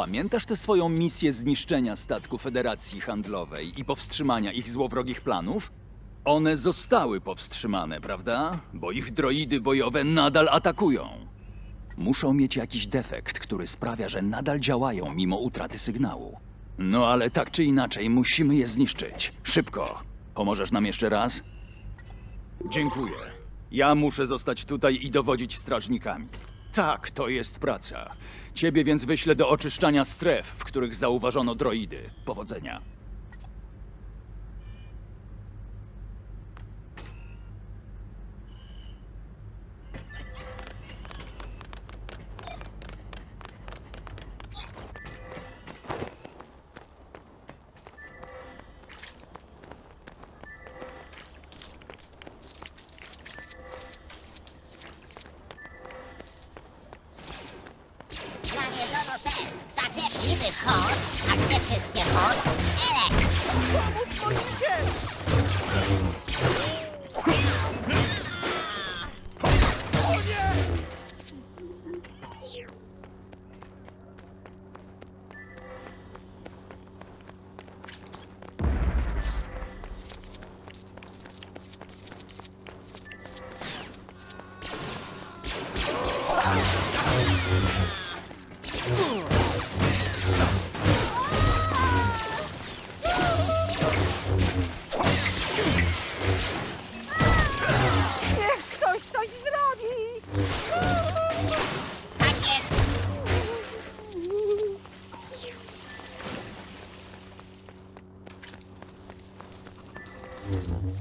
Pamiętasz tę swoją misję zniszczenia statku Federacji Handlowej i powstrzymania ich złowrogich planów? One zostały powstrzymane, prawda? Bo ich droidy bojowe nadal atakują. Muszą mieć jakiś defekt, który sprawia, że nadal działają mimo utraty sygnału. No ale tak czy inaczej, musimy je zniszczyć. Szybko. Pomożesz nam jeszcze raz? Dziękuję. Ja muszę zostać tutaj i dowodzić strażnikami. Tak, to jest praca. Ciebie więc wyślę do oczyszczania stref, w których zauważono droidy. Powodzenia. Hot, a gdzie wszystkie hot? Elek. Niech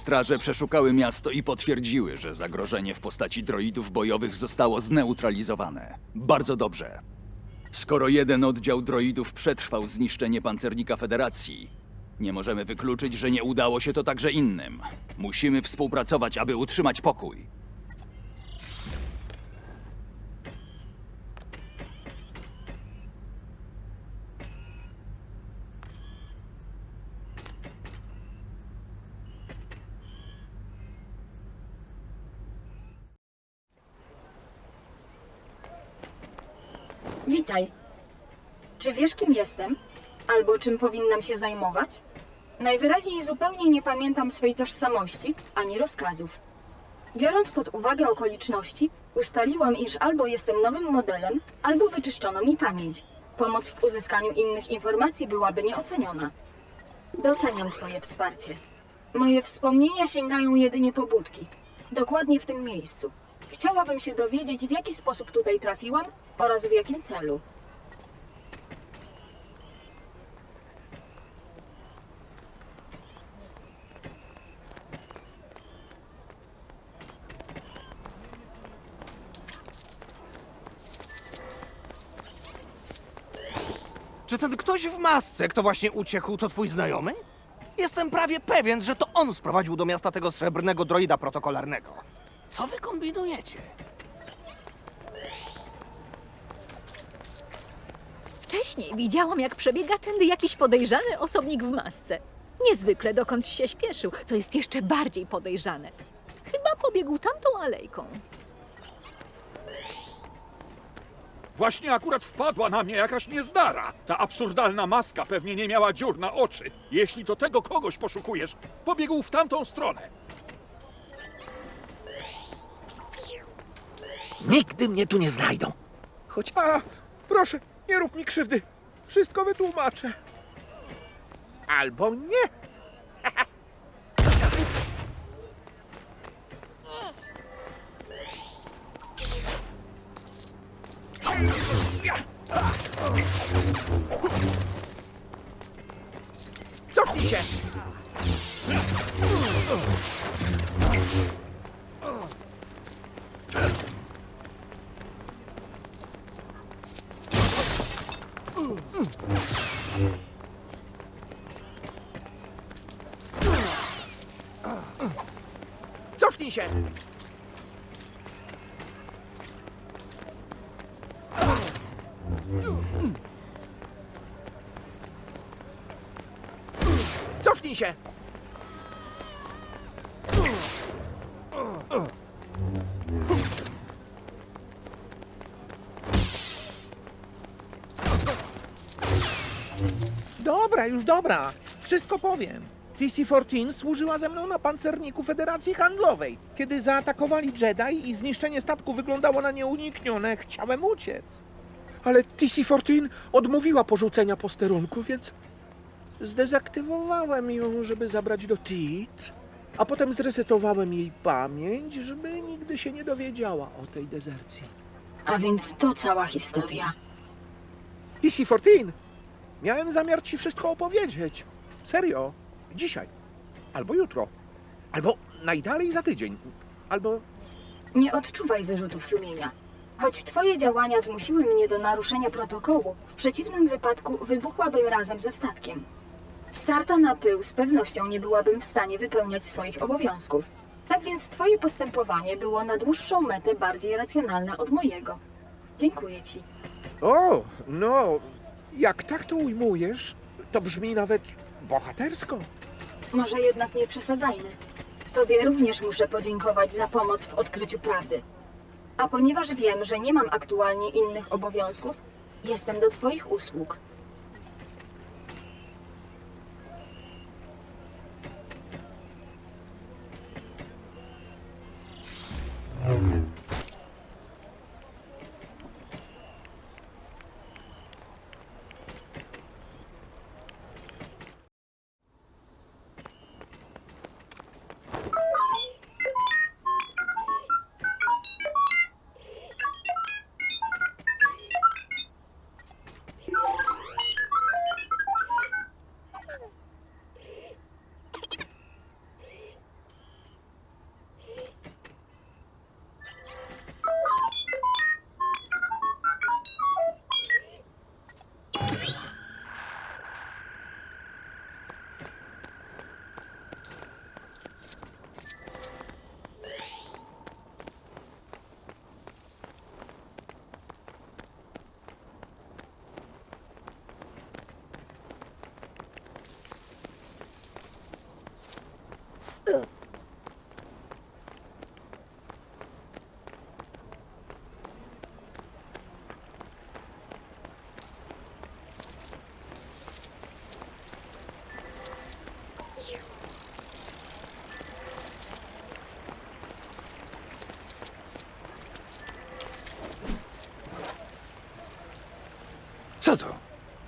straże przeszukały miasto i potwierdziły, że zagrożenie w postaci droidów bojowych zostało zneutralizowane. Bardzo dobrze. Skoro jeden oddział droidów przetrwał zniszczenie pancernika Federacji, nie możemy wykluczyć, że nie udało się to także innym. Musimy współpracować, aby utrzymać pokój. Czy wiesz, kim jestem? Albo czym powinnam się zajmować? Najwyraźniej zupełnie nie pamiętam swej tożsamości ani rozkazów. Biorąc pod uwagę okoliczności, ustaliłam, iż albo jestem nowym modelem, albo wyczyszczono mi pamięć. Pomoc w uzyskaniu innych informacji byłaby nieoceniona. Doceniam Twoje wsparcie. Moje wspomnienia sięgają jedynie pobudki. Dokładnie w tym miejscu. Chciałabym się dowiedzieć, w jaki sposób tutaj trafiłam oraz w jakim celu. Czy ten ktoś w masce, kto właśnie uciekł, to twój znajomy? Jestem prawie pewien, że to on sprowadził do miasta tego srebrnego droida protokolarnego. Co wy kombinujecie? Wcześniej widziałam, jak przebiega tędy jakiś podejrzany osobnik w masce. Niezwykle dokąd się śpieszył, co jest jeszcze bardziej podejrzane. Chyba pobiegł tamtą alejką. Właśnie akurat wpadła na mnie jakaś niezdara. Ta absurdalna maska pewnie nie miała dziur na oczy. Jeśli to tego kogoś poszukujesz, pobiegł w tamtą stronę. Nigdy mnie tu nie znajdą. Chodź. A, proszę, nie rób mi krzywdy. Wszystko wytłumaczę. Albo nie. Cofnij się! Cofnij się! Dobra, już dobra. Wszystko powiem. TC-14 służyła ze mną na pancerniku Federacji Handlowej. Kiedy zaatakowali Jedi i zniszczenie statku wyglądało na nieuniknione, chciałem uciec. Ale TC-14 odmówiła porzucenia posterunku, więc zdezaktywowałem ją, żeby zabrać do TIT, a potem zresetowałem jej pamięć, żeby nigdy się nie dowiedziała o tej dezercji. A więc to cała historia. TC-14! Miałem zamiar ci wszystko opowiedzieć. Serio. Dzisiaj. Albo jutro. Albo najdalej za tydzień. Albo... Nie odczuwaj wyrzutów sumienia. Choć twoje działania zmusiły mnie do naruszenia protokołu, w przeciwnym wypadku wybuchłabym razem ze statkiem. Starta na pył z pewnością nie byłabym w stanie wypełniać swoich obowiązków. Tak więc twoje postępowanie było na dłuższą metę bardziej racjonalne od mojego. Dziękuję ci. O, no... Jak tak to ujmujesz, to brzmi nawet bohatersko. Może jednak nie przesadzajmy. Tobie również muszę podziękować za pomoc w odkryciu prawdy. A ponieważ wiem, że nie mam aktualnie innych obowiązków, jestem do Twoich usług.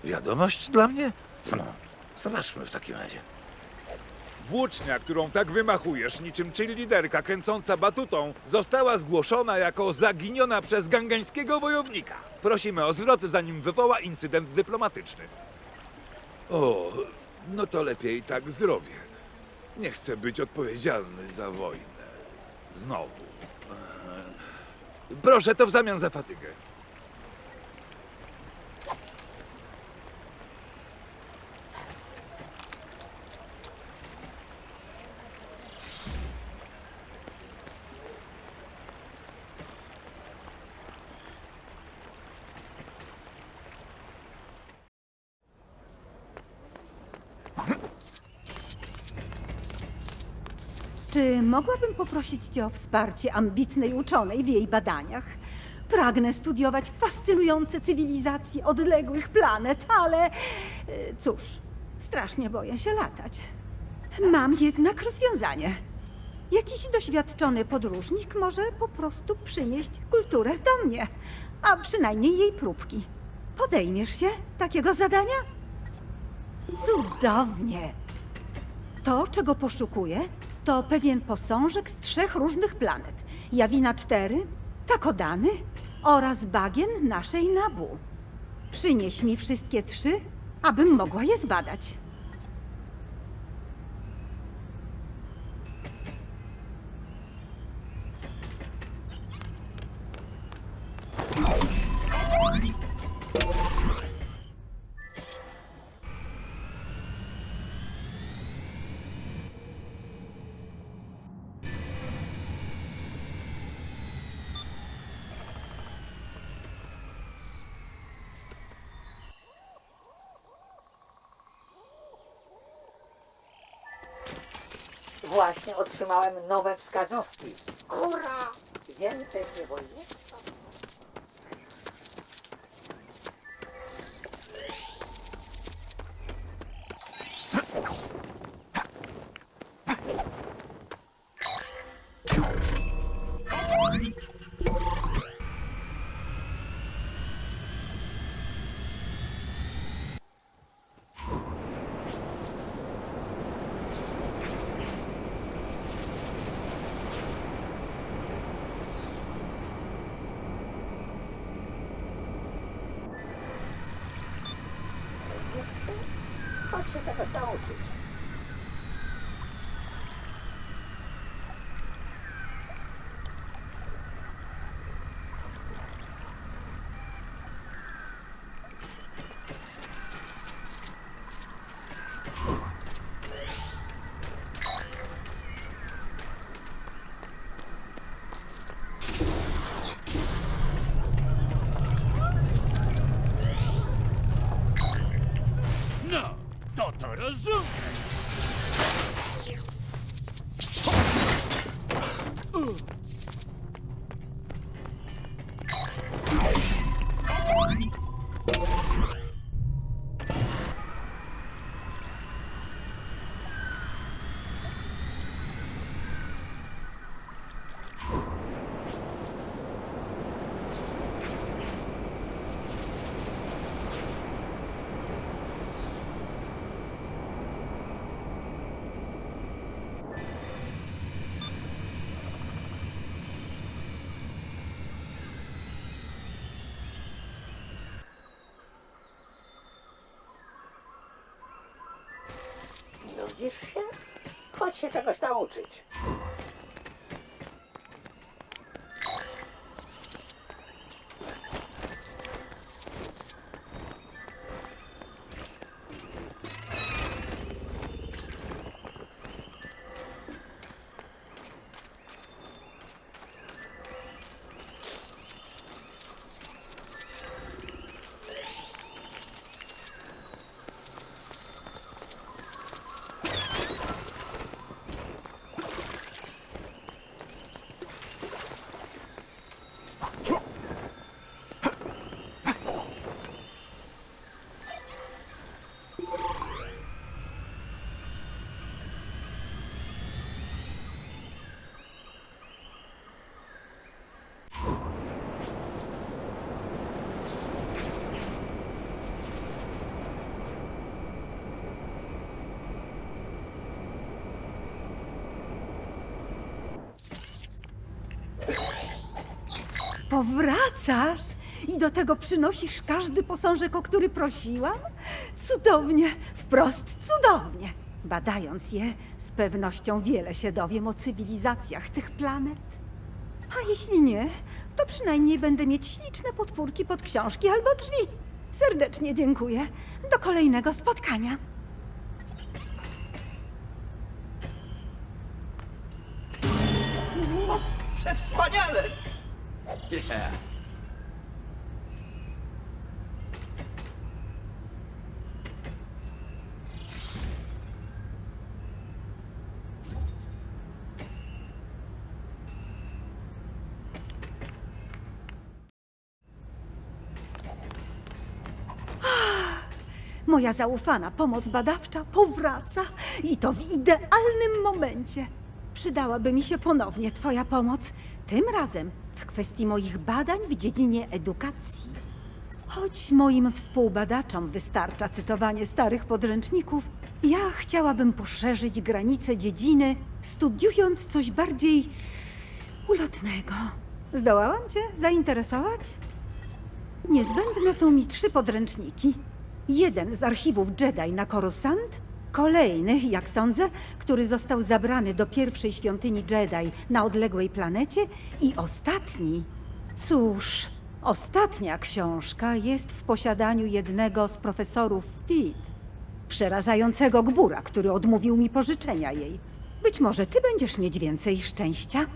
Wiadomość dla mnie? No, zobaczmy w takim razie. Włócznia, którą tak wymachujesz, niczym liderka kręcąca batutą, została zgłoszona jako zaginiona przez gangańskiego wojownika. Prosimy o zwrot, zanim wywoła incydent dyplomatyczny. O, no to lepiej tak zrobię. Nie chcę być odpowiedzialny za wojnę. Znowu. Eee, Proszę, to w zamian za fatygę. Czy mogłabym poprosić Cię o wsparcie ambitnej uczonej w jej badaniach? Pragnę studiować fascynujące cywilizacje odległych planet, ale e, cóż, strasznie boję się latać. Mam jednak rozwiązanie. Jakiś doświadczony podróżnik może po prostu przynieść kulturę do mnie, a przynajmniej jej próbki. Podejmiesz się takiego zadania? Cudownie. To, czego poszukuję, to pewien posążek z trzech różnych planet. Jawina 4, Takodany oraz bagien naszej Nabu. Przynieś mi wszystkie trzy, abym mogła je zbadać. Właśnie otrzymałem nowe wskazówki. Ura! Więcej niewolnictwa. Chodź się czegoś nauczyć. time. Nudzisz się? Chodź się czegoś nauczyć. Powracasz i do tego przynosisz każdy posążek, o który prosiłam? Cudownie, wprost cudownie. Badając je, z pewnością wiele się dowiem o cywilizacjach tych planet. A jeśli nie, to przynajmniej będę mieć śliczne podpórki pod książki albo drzwi. Serdecznie dziękuję. Do kolejnego spotkania. Przewspaniale! Moja zaufana pomoc badawcza powraca i to w idealnym momencie. Przydałaby mi się ponownie Twoja pomoc, tym razem w kwestii moich badań w dziedzinie edukacji. Choć moim współbadaczom wystarcza cytowanie starych podręczników, ja chciałabym poszerzyć granice dziedziny, studiując coś bardziej ulotnego. Zdołałam Cię zainteresować? Niezbędne są mi trzy podręczniki. Jeden z archiwów Jedi na Coruscant, kolejny, jak sądzę, który został zabrany do pierwszej świątyni Jedi na odległej planecie i ostatni. Cóż, ostatnia książka jest w posiadaniu jednego z profesorów Tid, przerażającego gbura, który odmówił mi pożyczenia jej. Być może ty będziesz mieć więcej szczęścia?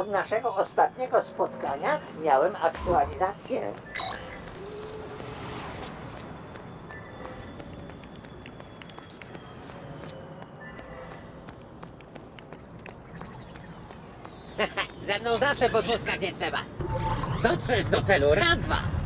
Od naszego ostatniego spotkania miałem aktualizację. Ze mną zawsze po tłuskach nie trzeba. Dotrzesz do celu, raz, dwa.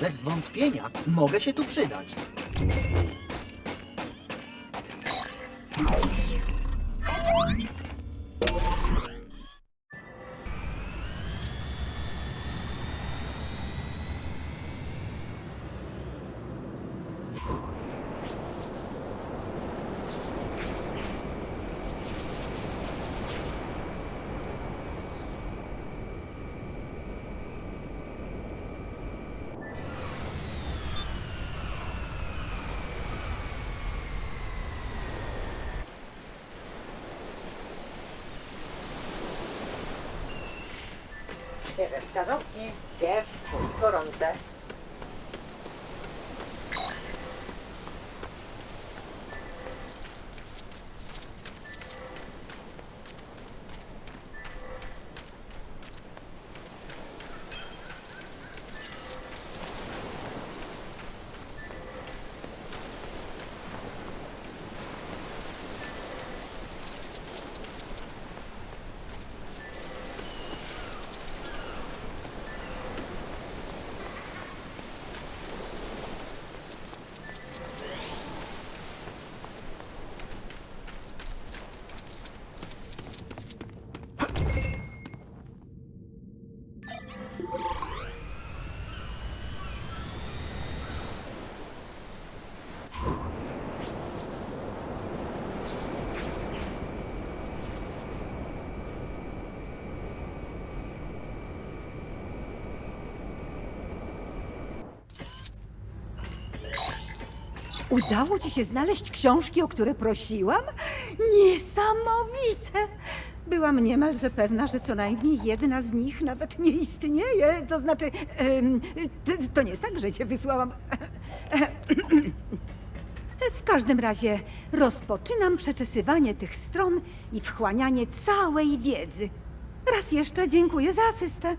Bez wątpienia mogę się tu przydać. Wskazówki, bierz, pójdź gorące. Udało ci się znaleźć książki, o które prosiłam? Niesamowite! Byłam niemalże pewna, że co najmniej jedna z nich nawet nie istnieje. To znaczy, to nie tak, że cię wysłałam. W każdym razie rozpoczynam przeczesywanie tych stron i wchłanianie całej wiedzy. Raz jeszcze dziękuję za asystę.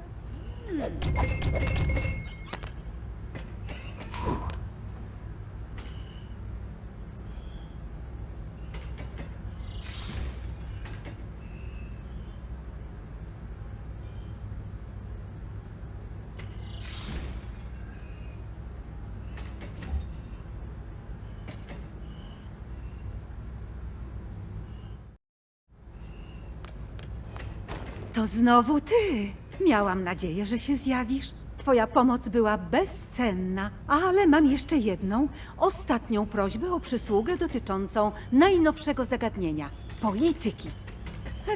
To znowu ty. Miałam nadzieję, że się zjawisz. Twoja pomoc była bezcenna, ale mam jeszcze jedną, ostatnią prośbę o przysługę dotyczącą najnowszego zagadnienia polityki.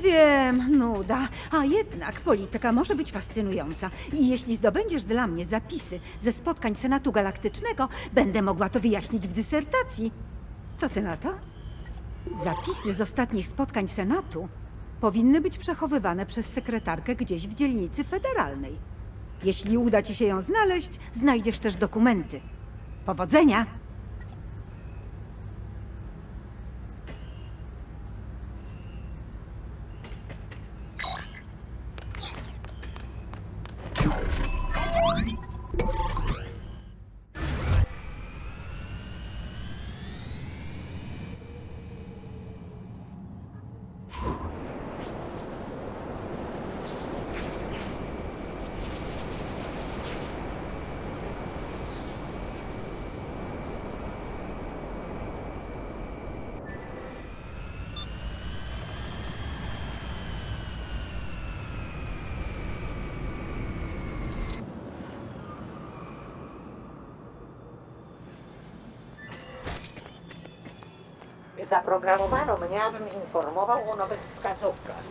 Wiem, nuda, a jednak polityka może być fascynująca. I jeśli zdobędziesz dla mnie zapisy ze spotkań Senatu Galaktycznego, będę mogła to wyjaśnić w dysertacji. Co ty na to? Zapisy z ostatnich spotkań Senatu powinny być przechowywane przez sekretarkę gdzieś w dzielnicy federalnej. Jeśli uda ci się ją znaleźć, znajdziesz też dokumenty. Powodzenia! Zaprogramowano mnie, abym informował o nowych wskazówkach.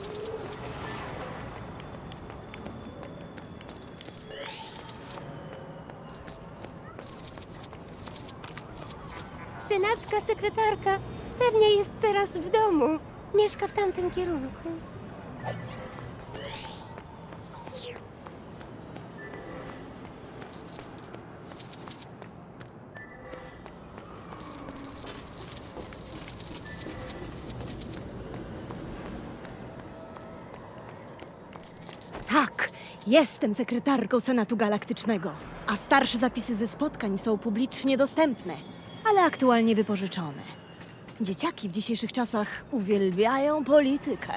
Senacka sekretarka pewnie jest teraz w domu. Mieszka w tamtym kierunku. Tak, jestem sekretarką Senatu Galaktycznego, a starsze zapisy ze spotkań są publicznie dostępne, ale aktualnie wypożyczone. Dzieciaki w dzisiejszych czasach uwielbiają politykę.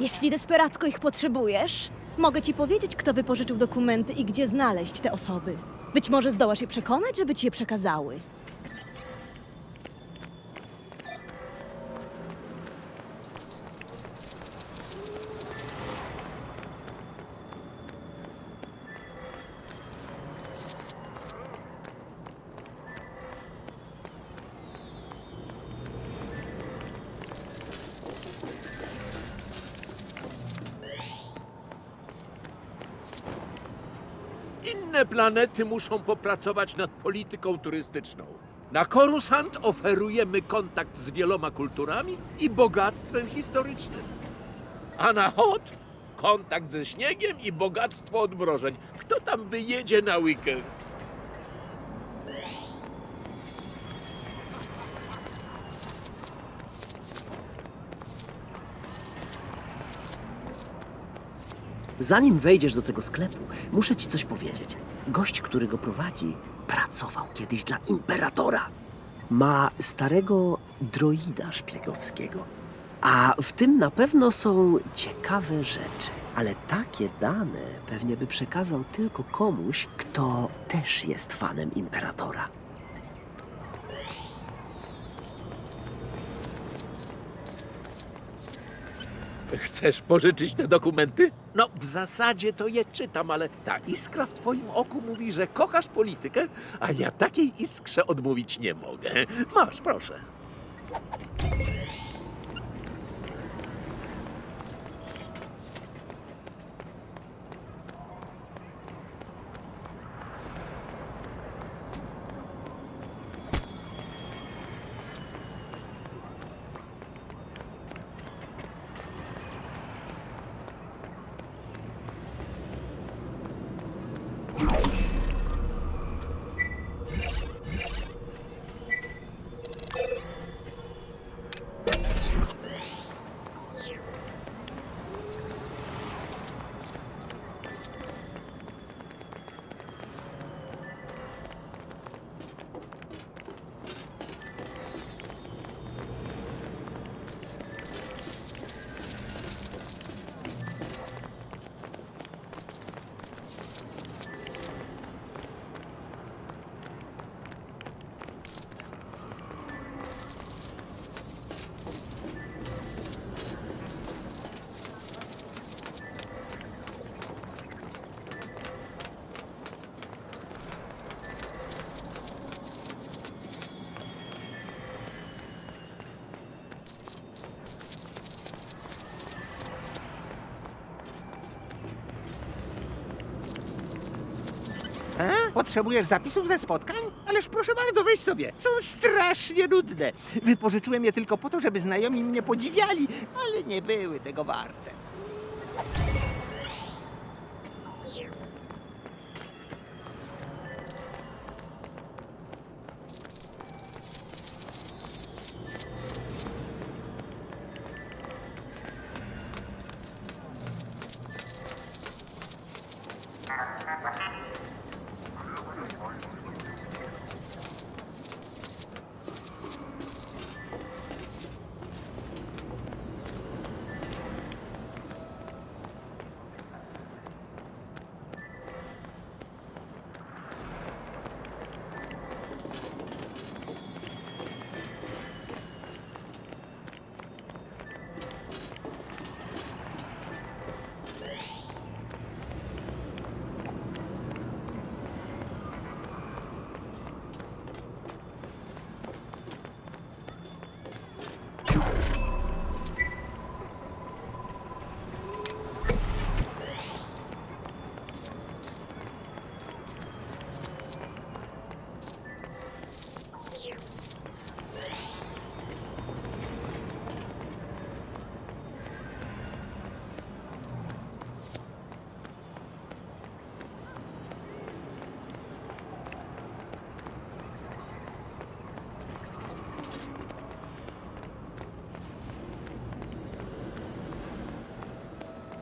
Jeśli desperacko ich potrzebujesz, mogę ci powiedzieć, kto wypożyczył dokumenty i gdzie znaleźć te osoby. Być może zdołasz je przekonać, żeby ci je przekazały. Inne planety muszą popracować nad polityką turystyczną. Na Korusant oferujemy kontakt z wieloma kulturami i bogactwem historycznym. A na Hot kontakt ze śniegiem i bogactwo odmrożeń. Kto tam wyjedzie na weekend? Zanim wejdziesz do tego sklepu, muszę ci coś powiedzieć. Gość, który go prowadzi, pracował kiedyś dla imperatora. Ma starego droida szpiegowskiego. A w tym na pewno są ciekawe rzeczy. Ale takie dane pewnie by przekazał tylko komuś, kto też jest fanem imperatora. Chcesz pożyczyć te dokumenty? No, w zasadzie to je czytam, ale ta iskra w twoim oku mówi, że kochasz politykę, a ja takiej iskrze odmówić nie mogę. Masz, proszę. Potrzebujesz zapisów ze spotkań? Ależ proszę bardzo, weź sobie. Są strasznie nudne. Wypożyczyłem je tylko po to, żeby znajomi mnie podziwiali, ale nie były tego warte.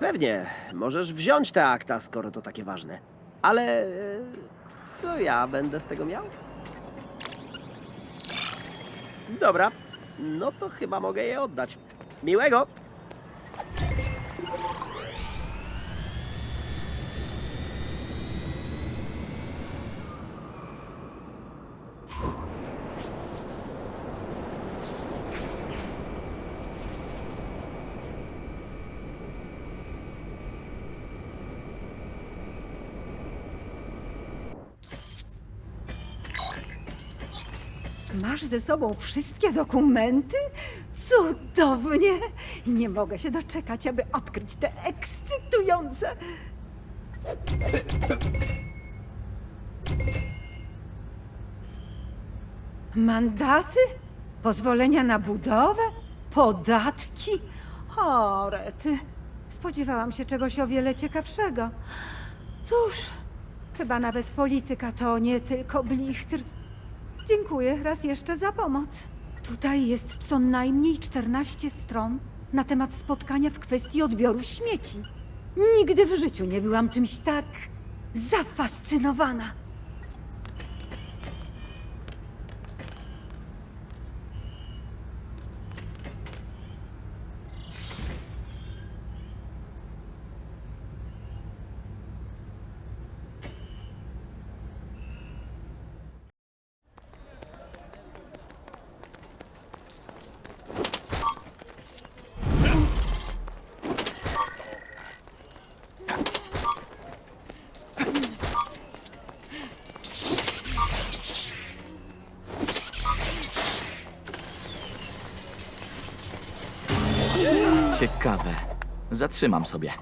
Pewnie, możesz wziąć te akta, skoro to takie ważne. Ale e, co ja będę z tego miał? Dobra, no to chyba mogę je oddać. Miłego! Masz ze sobą wszystkie dokumenty? Cudownie! Nie mogę się doczekać, aby odkryć te ekscytujące. Mandaty? Pozwolenia na budowę? Podatki? O, rety. Spodziewałam się czegoś o wiele ciekawszego. Cóż, chyba nawet polityka to nie tylko blichtr. Dziękuję raz jeszcze za pomoc. Tutaj jest co najmniej 14 stron na temat spotkania w kwestii odbioru śmieci. Nigdy w życiu nie byłam czymś tak zafascynowana. Zatrzymam sobie.